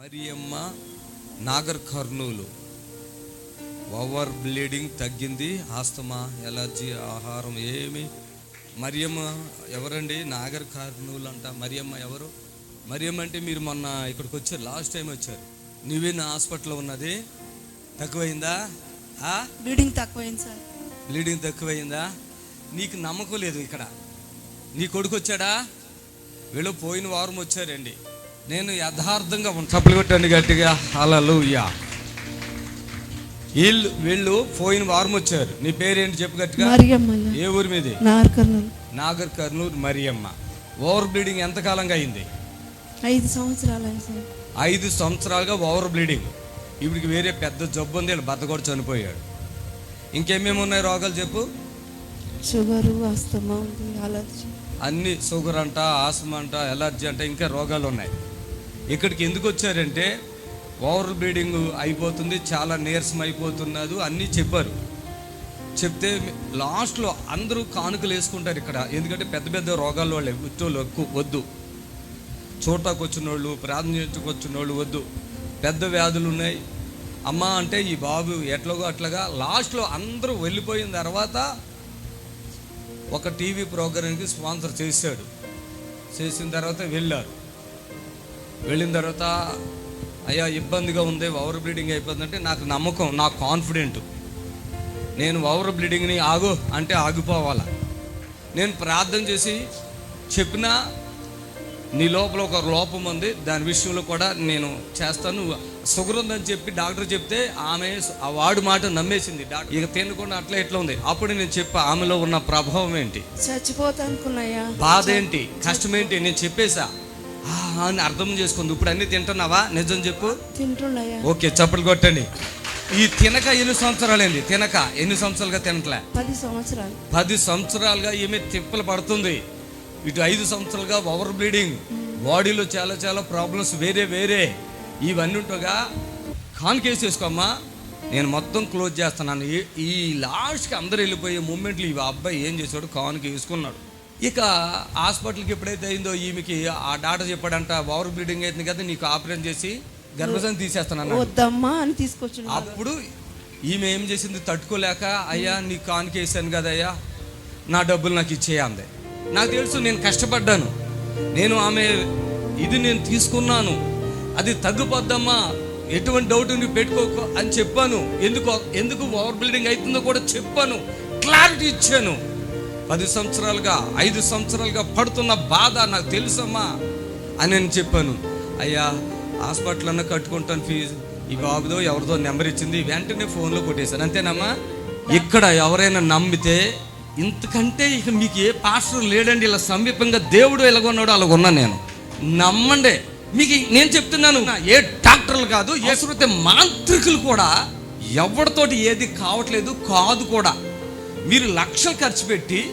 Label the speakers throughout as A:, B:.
A: Mariyamma Nagar Kurnool. Over bleeding తగ్గింది asthma allergy ఆహారం ఏమి. మరియమ్మ ఎవరండి? నాగర్ కర్నూలు అంట. మరియమ్మ ఎవరు? మరియమ్మ అంటే మీరు మొన్న ఇక్కడికి వచ్చారు లాస్ట్ టైం వచ్చారు. నువ్వే నా హాస్పిటల్లో ఉన్నది. తక్కువైందా?
B: బ్లీడింగ్ తక్కువైంది సార్.
A: బ్లీడింగ్ తక్కువైందా? నీకు నమ్మకం లేదు ఇక్కడ. నీ కొడుకు వచ్చాడా? వీళ్ళు పోయిన వారం వచ్చారండి. నేను యథార్థంగా. చప్పలు కొట్టండి గట్టిగా. హల్లెలూయా వీళ్ళు వీళ్ళు పోయిన వారం వచ్చారు. నీ పేరేంటి చెప్పు గట్టిగా. ఏ ఊరి మీది? నాగర్ కర్నూలు. మరియమ్మ. ఓవర్ బ్లీడింగ్ ఎంతకాలంగా అయింది?
B: ఐదు సంవత్సరాలు
A: ఐదు సంవత్సరాలుగా ఓవర్ బ్లీడింగ్ ఇప్పటికి వేరే పెద్ద జబ్బు ఉంది. వీళ్ళ భర్త కూడా చనిపోయాడు. ఇంకేమేమి ఉన్నాయి రోగాలు చెప్పు?
B: Sugar asthma allergy.
A: అన్ని షుగర్ అంట ఆస్మా అంట ఎలర్జీ అంట ఇంకా రోగాలు ఉన్నాయి. ఇక్కడికి ఎందుకు వచ్చారంటే ఓవర్ బ్రీడింగ్ అయిపోతుంది చాలా నీరసం అయిపోతున్నది అన్నీ చెప్పారు. చెప్తే లాస్ట్లో అందరూ కానుకలు వేసుకుంటారు ఇక్కడ. ఎందుకంటే పెద్ద పెద్ద రోగాల వాళ్ళే ఉత్తోళ్ళు ఎక్కువ వద్దు. చూడటానికి వచ్చిన వాళ్ళు ప్రార్థించడానికి వచ్చిన వాళ్ళు వద్దు. పెద్ద వ్యాధులు ఉన్నాయి. అమ్మ అంటే ఈ బాబు ఎట్లాగో అట్లాగా లాస్ట్లో అందరూ వెళ్ళిపోయిన తర్వాత ఒక టీవీ ప్రోగ్రామ్కి స్పాన్సర్ చేశాడు. చేసిన తర్వాత వెళ్ళారు. వెళ్ళిన తర్వాత అయ్యా ఇబ్బందిగా ఉంది ఓవర్ బ్లీడింగ్ అయిపోతుందంటే నాకు నమ్మకం నాకు కాన్ఫిడెంట్. నేను ఓవర్ బ్లీడింగ్ని ఆగు అంటే ఆగిపోవాలా? నేను ప్రార్థన చేసి చెప్పినా నీ లోపల ఒక లోపం ఉంది దాని విషయంలో కూడా నేను చేస్తాను. షుగర్ ఉందని చెప్పి డాక్టర్ చెప్తే ఆమె ఆ వాడు మాట నమ్మేసింది. డాక్టర్ ఇక తినకుండా అట్లా ఎట్లా ఉంది? అప్పుడు నేను చెప్పా ఆమెలో ఉన్న ప్రభావం ఏంటి?
B: చచ్చిపోతా అనుకున్నాయా
A: బాధ ఏంటి? కష్టం ఏంటి? నేను చెప్పేసా ఆ, అని అర్థం చేసుకుంది. ఇప్పుడు అన్ని తింటున్నావా? నిజం చెప్పు.
B: తింటుండయా
A: ఓకే చప్పలు కొట్టండి. ఈ తినక ఎన్ని సంవత్సరాలైంది? తినక ఎన్ని సంవత్సరాలుగా తినట్లే?
B: పది సంవత్సరాలు.
A: పది సంవత్సరాలుగా ఈమె తిప్పలు పడుతుంది. ఇటు ఐదు సంవత్సరాలుగా ఓవర్ బ్లీడింగ్. బాడీలో చాలా చాలా ప్రాబ్లమ్స్ వేరే వేరే. ఇవన్నీ ఉంటగా కాన్కేస్ చేసుకోమ్మా నేను మొత్తం క్లోజ్ చేస్తున్నాను. ఈ- ఈ లాస్ట్కి అందరూ వెళ్ళిపోయే మూమెంట్లు ఈ అబ్బాయి ఏం చేశాడు? కాన్కి వేసుకున్నాడు. ఇక హాస్పిటల్కి ఎప్పుడైతే అయిందో ఈమెకి ఆ డాక్టర్ చెప్పాడంట ఓవర్ బ్లీడింగ్ అవుతుంది కదా నీకు ఆపరేషన్ చేసి గర్భసం తీసేస్తాను
B: వద్దమ్మా అని తీసుకొచ్చి
A: అప్పుడు ఈమె ఏం చేసింది? తట్టుకోలేక అయ్యా నీ కానుక వేసాను కదయ్యా నా డబ్బులు నాకు ఇచ్చేయ అంది నాకు తెలుసు నేను కష్టపడ్డాను. నేను ఆమె ఇది నేను తీసుకున్నాను. అది తగ్గిపోద్దమ్మా. ఎటువంటి డౌట్ నువ్వు పెట్టుకోకు అని చెప్పాను. ఎందుకు ఎందుకు ఓవర్ బిల్డింగ్ అవుతుందో కూడా చెప్పాను. క్లారిటీ ఇచ్చాను. పది సంవత్సరాలుగా ఐదు సంవత్సరాలుగా పడుతున్న బాధ నాకు తెలుసమ్మా అని నేను చెప్పాను. అయ్యా హాస్పిటల్ అన్న కట్టుకుంటాను ఫీజు. ఈ బాబుదో ఎవరిదో నెంబర్ ఇచ్చింది. వెంటనే ఫోన్లో కొట్టేశాను. అంతేనమ్మా? ఇక్కడ ఎవరైనా నమ్మితే ఇంతకంటే ఇక మీకు ఏ పాస్టర్ లేడండి ఇలా సమీపంగా దేవుడు ఎలాగొన్నాడో అలాగొన్నా నేను. నమ్మండి. మీకు నేను చెప్తున్నాను ఏ డాక్టర్లు కాదు ఏ శృతి మాంత్రికులు కూడా ఎవరితోటి ఏది కావట్లేదు కాదు కూడా. మీరు లక్షలు ఖర్చు పెట్టి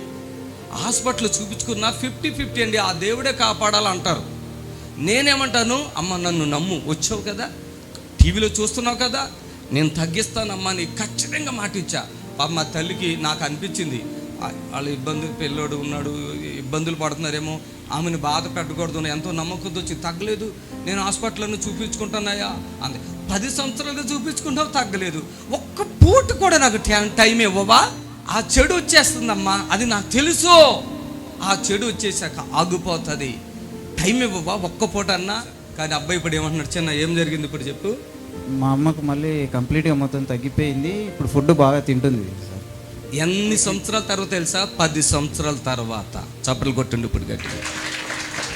A: హాస్పిటల్ చూపించుకున్న ఫిఫ్టీ ఫిఫ్టీ అండి ఆ దేవుడే కాపాడాలంటారు. నేనేమంటాను అమ్మ నన్ను నమ్ము వచ్చావు కదా టీవీలో చూస్తున్నావు కదా నేను తగ్గిస్తానమ్మా అని ఖచ్చితంగా మాట ఇచ్చా మా తల్లికి నాకు అనిపించింది వాళ్ళ ఇబ్బంది పిల్లోడు ఉన్నాడు ఇబ్బందులు పడుతున్నారేమో ఆమెను బాధ పెట్టకూడదు ఎంతో నమ్మకంతో వచ్చి తగ్గలేదు నేను హాస్పిటల్ను చూపించుకుంటున్నాయా అంది. పది సంవత్సరాలుగా చూపించుకుంటావు తగ్గలేదు. ఒక్క పూట కూడా నాకు టైం ఇవ్వవా? ఆ చెడు వచ్చేస్తుందమ్మా అది నాకు తెలుసు. ఆ చెడు వచ్చేసాక ఆగిపోతుంది. టైం ఇవ్వవా? ఒక్క పూట అన్నా? కానీ అబ్బాయి ఇప్పుడు ఏమంటున్నాడు చిన్న ఏం జరిగింది ఇప్పుడు చెప్పు?
C: మా అమ్మకు మళ్ళీ కంప్లీట్గా మొత్తం తగ్గిపోయింది. ఇప్పుడు ఫుడ్ బాగా తింటుంది.
A: ఎన్ని సంవత్సరాల తర్వాత తెలుసా? పది సంవత్సరాల తర్వాత. చప్పలు కొట్టుండి ఇప్పుడు గట్టిగా.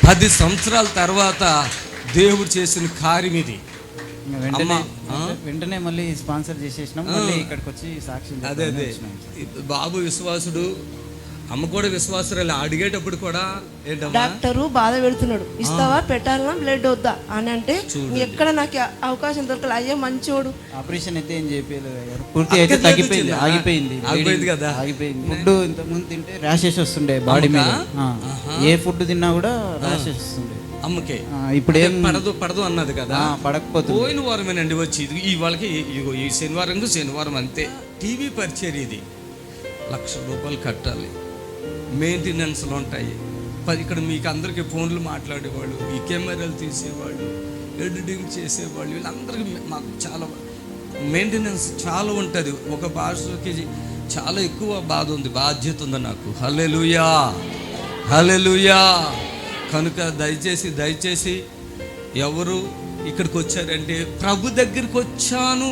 A: పది సంవత్సరాల తర్వాత దేవుడు చేసిన కార్యం ఇది.
C: వెంటనే? వెంటనే మళ్ళీ స్పాన్సర్ చేసేసినాం మళ్ళీ ఇక్కడికి వచ్చి సాక్షి
A: అదే అదే. బాబు విశ్వాసుడు అమ్మ కూడా విశ్వాసురాలు. అడిగేటప్పుడు కూడా
B: డాక్టరు బాధ పెడుతున్నాడు. ఇస్తావా పెట్టాలనా బ్లడ్ వద్దా అని అంటే ఎక్కడ నాకు అవకాశం దొరకలే. అయ్యే మంచోడు.
C: ఆపరేషన్ అయితే ఏం చేయలేదు పూర్తి అయితే తగ్గిపోయింది? ఆగిపోయింది
A: ఆగిపోయింది కదా.
C: ఆగిపోయింది. ఫుడ్ ఇంత ముందు తింటే ర్యాషెస్ వస్తుండే బాడీ మీద. ఏ ఫుడ్ తిన్నా కూడా ర్యాషెస్ వస్తుండే.
A: అమ్మకే.
C: ఇప్పుడు ఏం
A: పడదు పడదు అన్నది కదా.
C: ఆ, పడకపోతుంది.
A: పోయిన వారమేనండి వచ్చి ఇది ఈ వాళ్ళకి ఇగో ఈ శనివారం శనివారం అంతే? టీవీ పరిచయం ఇది. లక్ష రూపాయలు కట్టాలి. మెయింటెనెన్స్లు ఉంటాయి. ఇక్కడ మీకు అందరికీ ఫోన్లు మాట్లాడేవాళ్ళు ఈ కెమెరాలు తీసేవాళ్ళు ఎడిటింగ్ చేసేవాళ్ళు వీళ్ళందరికీ మాకు చాలా మెయింటెనెన్స్ చాలా ఉంటుంది. ఒక భాషకి చాలా ఎక్కువ బాధ ఉంది బాధ్యత ఉంది నాకు. హలెలుయా హలెలుయా కనుక దయచేసి దయచేసి ఎవరు ఇక్కడికి వచ్చారంటే ప్రభు దగ్గరికి వచ్చాను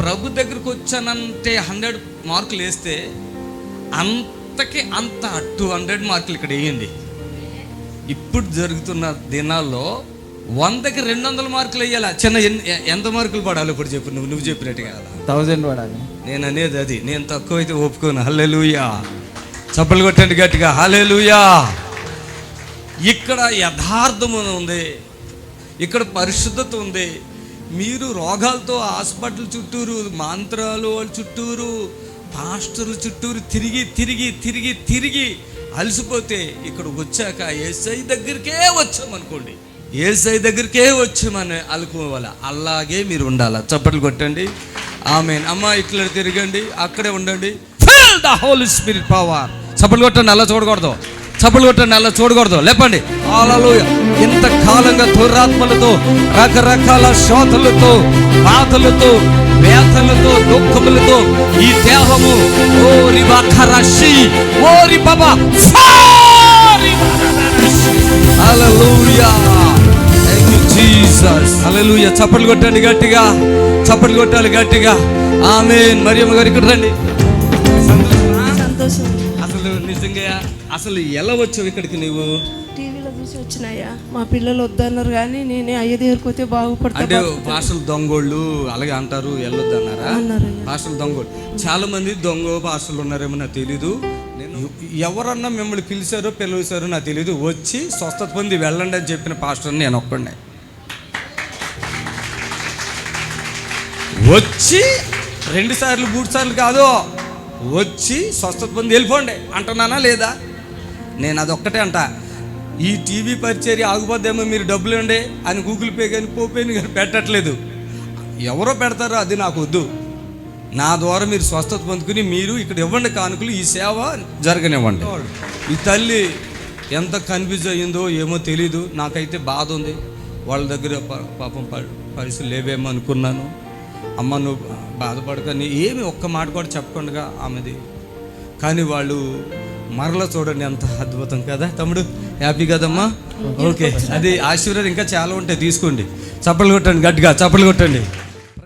A: ప్రభు దగ్గరికి వచ్చానంటే హండ్రెడ్ మార్కులు వేస్తే అంతకి అంత టూ హండ్రెడ్ మార్కులు ఇక్కడ వేయండి. ఇప్పుడు జరుగుతున్న దినాల్లో వందకి రెండు వందల మార్కులు వేయాలా? చిన్న ఎంత మార్కులు పడాలి ఇప్పుడు చెప్పు నువ్వు నువ్వు చెప్పినట్టుగా
C: థౌజండ్ పడాలి.
A: నేను అనేది అది. నేను తక్కువైతే ఒప్పుకోను. హల్లెలూయా. చప్పలు కొట్టండి గట్టిగా. హల్లెలూయా. ఇక్కడ యథార్థము ఉంది. ఇక్కడ పరిశుద్ధత ఉంది. మీరు రోగాలతో హాస్పిటల్ చుట్టూరు మంత్రాలు వాళ్ళ చుట్టూరు పాస్టర్ల చుట్టూరు తిరిగి తిరిగి తిరిగి తిరిగి అలసిపోతే ఇక్కడ వచ్చాక ఏసై దగ్గరికే వచ్చామనుకోండి. ఏసై దగ్గరికే వచ్చామని అలుకోవాలి అలాగే మీరు ఉండాలి? చప్పట్లు కొట్టండి. ఆమె అమ్మ ఇట్లా తిరగండి. అక్కడే ఉండండి. Fill the whole spirit power చప్పట్లు కొట్టండి అలా చూడకూడదు. చప్పట్లు కొట్టండి అలా చూడకూడదు. లేపండి. అలలు ఇంత కాలంగా దురాత్మలతో రకరకాల శోధలతో బాధలతో వేదలతో దుఃఖములతో ఈ దేహము. ఓరి బఖరషి ఓరి బాబా జీసస్ హల్లెలూయా! చప్పట్లు కొట్టండి గట్టిగా చప్పట్లు కొట్టాలి గట్టిగా. ఆమేన్. మరియమ్మ గారు ఇక్కడ రండి. అసలు నిజంగా అసలు ఎలా వచ్చావు ఇక్కడికి నువ్వు?
B: చూసి వచ్చినాయా? మా పిల్లలు వద్దన్నారు కానీ నేనే అయ్య దగ్గరికి పోతే బాగుపడతా
A: అంటే భాషలు దొంగోళ్ళు అలాగే అంటారు వెళ్ళొద్దు అన్నారా
B: అన్నారు
A: భాషలు దొంగోళ్ళు. చాలా మంది దొంగ భాషలు ఉన్నారేమో నాకు తెలీదు. నేను ఎవరన్నా మిమ్మల్ని పిలిచారో పిలిచారో నాకు తెలీదు. వచ్చి స్వస్థత పొంది వెళ్ళండి అని చెప్పిన పాస్టర్ నేను ఒక్కడే వచ్చి రెండు సార్లు మూడు సార్లు కాదు. వచ్చి స్వస్థత పొంది వెళ్ళిపోండి. అంటున్నానా లేదా? నేను అదొక్కటే అంట. ఈ టీవీ పరిచర్య ఆగిపోద్దేమో మీరు డబ్బులు ఉండే అని గూగుల్ పే కానీ పోపేని కానీ పెట్టట్లేదు. ఎవరో పెడతారో అది నాకు వద్దు. నా ద్వారా మీరు స్వస్థత పొందుకుని మీరు ఇక్కడ ఇవ్వండి కానుకలు ఈ సేవ జరగనివ్వండి. ఈ తల్లి ఎంత కన్ఫ్యూజ్ అయ్యిందో ఏమో తెలీదు. నాకైతే బాధ ఉంది. వాళ్ళ దగ్గర పాపం పరిస్థితులు లేవేమో అనుకున్నాను. అమ్మ నువ్వు బాధపడకని ఏమి ఒక్క మాట కూడా చెప్పకుండా ఆమెది. కానీ వాళ్ళు మరల చూడండి ఎంత అద్భుతం కదా తమ్ముడు. హ్యాపీ కదమ్మా? ఓకే. అది ఆశీర్వాదం ఇంకా చాలా ఉంటాయి. తీసుకోండి. చప్పలు కొట్టండి గట్టిగా చప్పలు కొట్టండి.